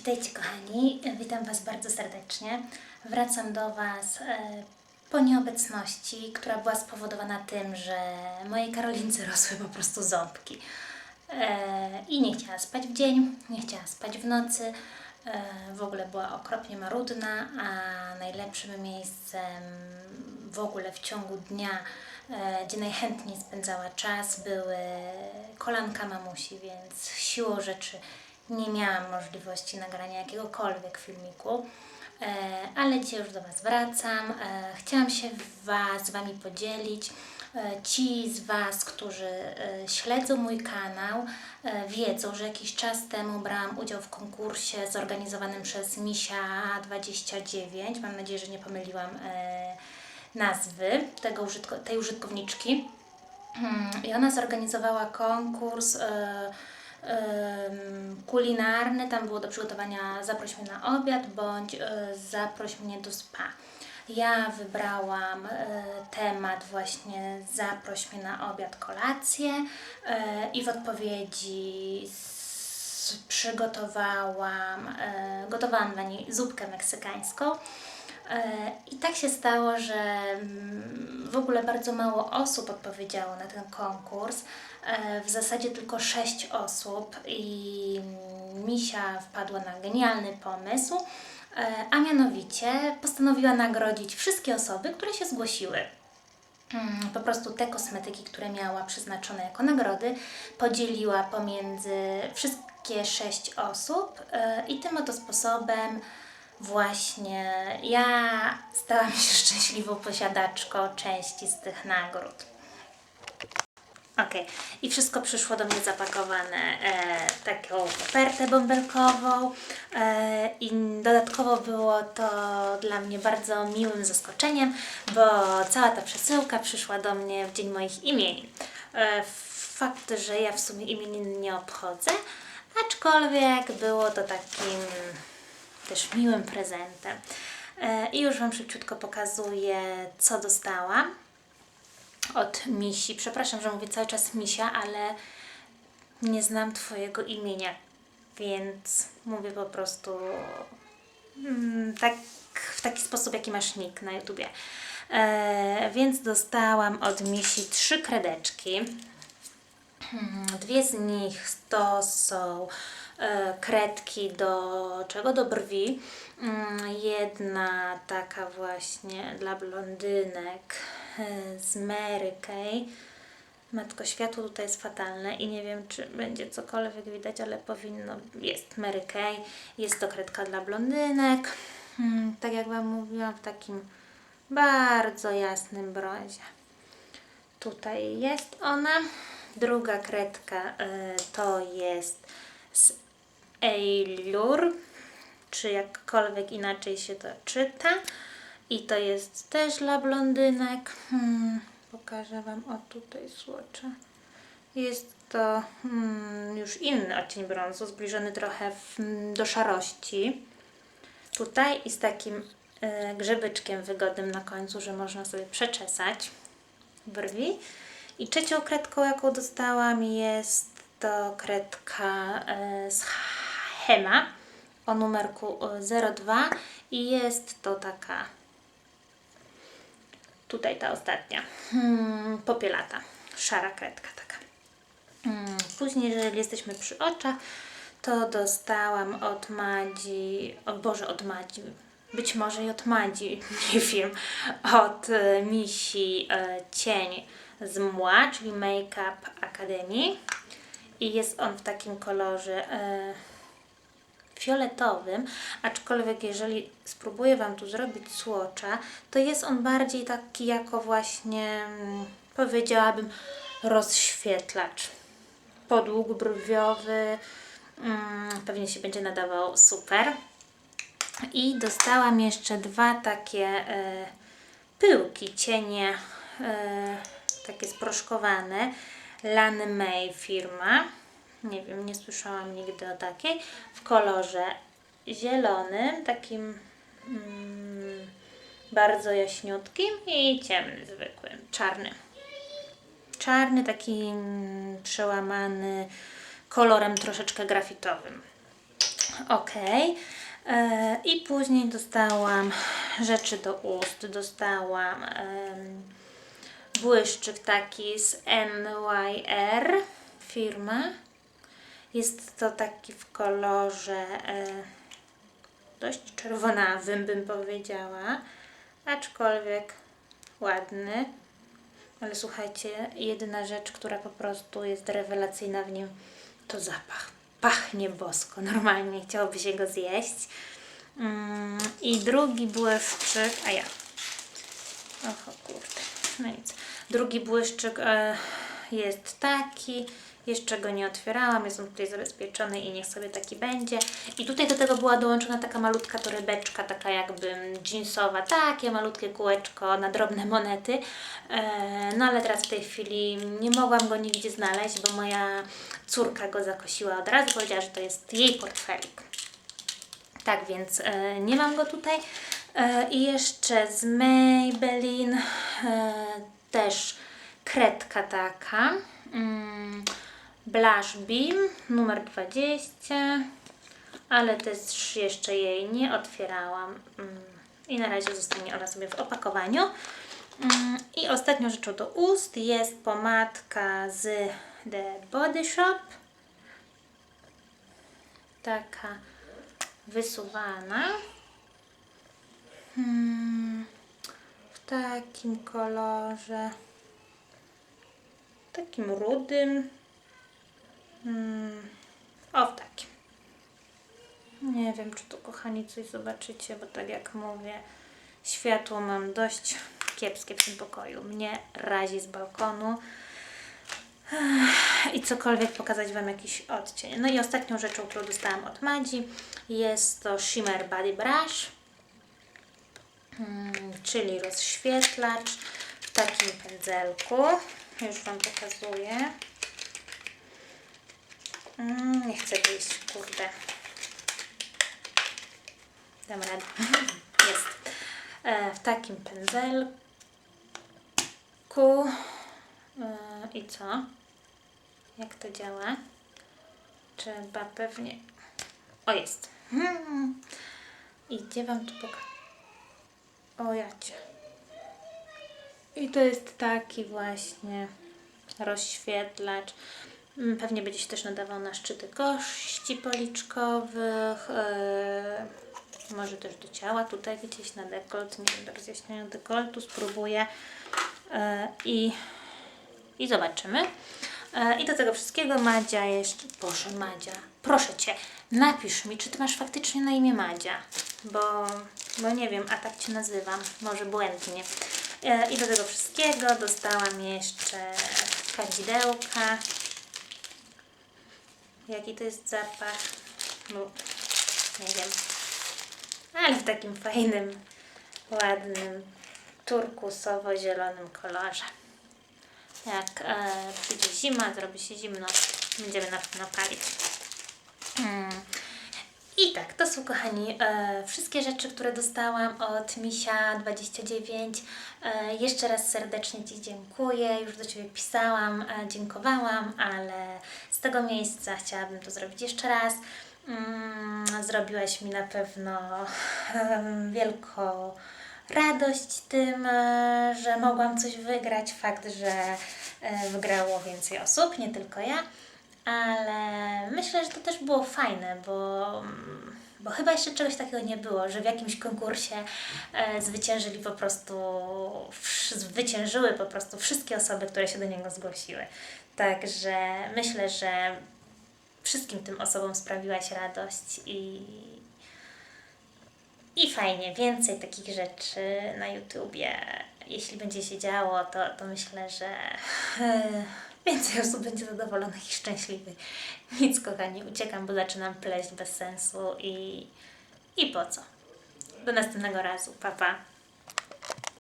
Witajcie kochani, witam Was bardzo serdecznie. Wracam do Was e, po nieobecności, która była spowodowana tym, że mojej Karolince rosły po prostu ząbki. E, I nie chciała spać w dzień, nie chciała spać w nocy. E, W ogóle była okropnie marudna, a najlepszym miejscem w ogóle w ciągu dnia, gdzie najchętniej spędzała czas, były kolanka mamusi, więc siłą rzeczy nie miałam możliwości nagrania jakiegokolwiek filmiku. E, Ale dzisiaj już do Was wracam. E, Chciałam się was, z Wami podzielić. E, Ci z Was, którzy śledzą mój kanał, wiedzą, że jakiś czas temu brałam udział w konkursie zorganizowanym przez Misia29. Mam nadzieję, że nie pomyliłam nazwy tego użytko- tej użytkowniczki. Mm, I ona zorganizowała konkurs kulinarny. Tam było do przygotowania zaproś mnie na obiad bądź e, zaproś mnie do spa. Ja wybrałam e, temat właśnie zaproś mnie na obiad, kolację e, i w odpowiedzi przygotowałam, gotowałam dla niej zupkę meksykańską. I tak się stało, że mm, w ogóle bardzo mało osób odpowiedziało na ten konkurs. E, W zasadzie tylko sześć osób i Misia wpadła na genialny pomysł, e, a mianowicie postanowiła nagrodzić wszystkie osoby, które się zgłosiły. Mm, Po prostu te kosmetyki, które miała przeznaczone jako nagrody, podzieliła pomiędzy wszystkie sześć osób e, i tym oto sposobem właśnie ja stałam się szczęśliwą posiadaczką części z tych nagród. Okej, i wszystko przyszło do mnie zapakowane e, taką kopertę bąbelkową e, i dodatkowo było to dla mnie bardzo miłym zaskoczeniem, bo cała ta przesyłka przyszła do mnie w dzień moich imienin. E, fakt, że ja w sumie imienin nie obchodzę, aczkolwiek było to takim też miłym prezentem. E, I już Wam szybciutko pokazuję, co dostałam od Misi. Przepraszam, że mówię cały czas Misia, ale nie znam Twojego imienia, więc mówię po prostu mm, tak, w taki sposób, jaki masz nick na YouTubie. E, więc dostałam od Misi trzy kredeczki. Mm, Dwie z nich to są e, kredki do czego? Do brwi. Mm, Jedna taka właśnie dla blondynek z Mary Kay. Matko, światło tutaj jest fatalne i nie wiem, czy będzie cokolwiek widać, ale powinno. Jest Mary Kay. Jest to kredka dla blondynek. Mm, Tak jak Wam mówiłam, w takim bardzo jasnym brązie. Tutaj jest ona. Druga kredka y, to jest z Eilur, czy jakkolwiek inaczej się to czyta. I to jest też dla blondynek. Hmm, pokażę Wam, o tutaj słocze. Jest to hmm, już inny odcień brązu, zbliżony trochę w, do szarości. Tutaj i z takim y, grzebyczkiem wygodnym na końcu, że można sobie przeczesać brwi. I trzecią kredką, jaką dostałam, jest to kredka e, z Hema o numerku e, 02 i jest to taka tutaj ta ostatnia. Hmm, popielata, szara kredka taka. Mm, Później, jeżeli jesteśmy przy oczach, to dostałam od Madzi, o Boże, od Madzi, być może i od Madzi, nie wiem, od e, Misi e, cień z mła, czyli Makeup Academy. I jest on w takim kolorze e, fioletowym, aczkolwiek jeżeli spróbuję Wam tu zrobić słocza, to jest on bardziej taki jako właśnie, mm, powiedziałabym, rozświetlacz. Podłóg brwiowy, mm, pewnie się będzie nadawał super. I dostałam jeszcze dwa takie e, pyłki, cienie e, takie sproszkowane. Lany May firma. Nie wiem, nie słyszałam nigdy o takiej. W kolorze zielonym, takim mm, bardzo jaśniutkim i ciemnym, zwykłym, czarnym. Czarny, taki mm, przełamany kolorem troszeczkę grafitowym. ok. E, I później dostałam rzeczy do ust. Dostałam em, błyszczyk taki z NYR firma. Jest to taki w kolorze e, dość czerwonawym, bym powiedziała, aczkolwiek ładny. Ale słuchajcie, jedyna rzecz, która po prostu jest rewelacyjna w nim, to zapach. Pachnie bosko, normalnie chciałoby się go zjeść. Mm, I drugi błyszczyk, a ja. Oho, kurde, no nic. Drugi błyszczyk e, jest taki. Jeszcze go nie otwierałam, jest on tutaj zabezpieczony i niech sobie taki będzie. I tutaj do tego była dołączona taka malutka torebeczka, taka jakby jeansowa, takie malutkie kółeczko na drobne monety. E, no ale teraz w tej chwili nie mogłam go nigdzie znaleźć, bo moja córka go zakosiła od razu, powiedziała, że to jest jej portfelik. Tak więc e, nie mam go tutaj. E, I jeszcze z Maybelline też kredka taka. Blush Beam numer 20. Ale też jeszcze jej nie otwierałam. Mm, I na razie zostanie ona sobie w opakowaniu. Mm, I ostatnią rzeczą do ust jest pomadka z The Body Shop. Taka wysuwana. Hmm, w takim kolorze. Takim rudym. Hmm, o, w takim. Nie wiem, czy tu kochani coś zobaczycie, bo tak jak mówię, światło mam dość kiepskie w tym pokoju. Mnie razi z balkonu i cokolwiek pokazać Wam jakiś odcień. No i ostatnią rzeczą, którą dostałam od Madzi jest to Shimmer Body Brush, mm, czyli rozświetlacz w takim pędzelku. Już Wam pokazuję. Mm, nie chcę wyjść, kurde. Dam radę. Jest. E, w takim pędzelku. E, I co? Jak to działa? Trzeba pewnie... O, jest. Hmm. I gdzie Wam tu pokażę? O, jacie. I to jest taki właśnie rozświetlacz. Mm, Pewnie będzie się też nadawał na szczyty kości policzkowych, yy, może też do ciała, tutaj gdzieś na dekolt, nie wiem, do rozjaśnienia dekoltu, spróbuję yy, i, i zobaczymy. Yy, I do tego wszystkiego Madzia jeszcze, Boże Madzia, proszę Cię, napisz mi, czy Ty masz faktycznie na imię Madzia, bo, bo nie wiem, a tak Cię nazywam, może błędnie. I do tego wszystkiego dostałam jeszcze kadzidełka, Jaki to jest zapach? No, nie wiem. Ale w takim fajnym, ładnym, turkusowo-zielonym kolorze. Jak e, przyjdzie zima, zrobi się zimno, będziemy na pewno palić. Mm. I tak, to są kochani e, wszystkie rzeczy, które dostałam od Misia29. E, jeszcze raz serdecznie Ci dziękuję. Już do Ciebie pisałam, e, dziękowałam, ale z tego miejsca chciałabym to zrobić jeszcze raz. Mm, zrobiłaś mi na pewno wielką radość tym, e, że mogłam coś wygrać. Fakt, że e, wygrało więcej osób, nie tylko ja ale myślę, że to też było fajne, bo, bo chyba jeszcze czegoś takiego nie było, że w jakimś konkursie e, zwyciężyli po prostu, zwyciężyły po prostu wszystkie osoby, które się do niego zgłosiły. Także myślę, że wszystkim tym osobom sprawiłaś radość i, i fajnie, więcej takich rzeczy na YouTubie. Jeśli będzie się działo, to, to myślę, że więcej osób będzie zadowolonych i szczęśliwych. Nic, kochani, uciekam, bo zaczynam pleść bez sensu i, i po co. Do następnego razu. Pa, pa.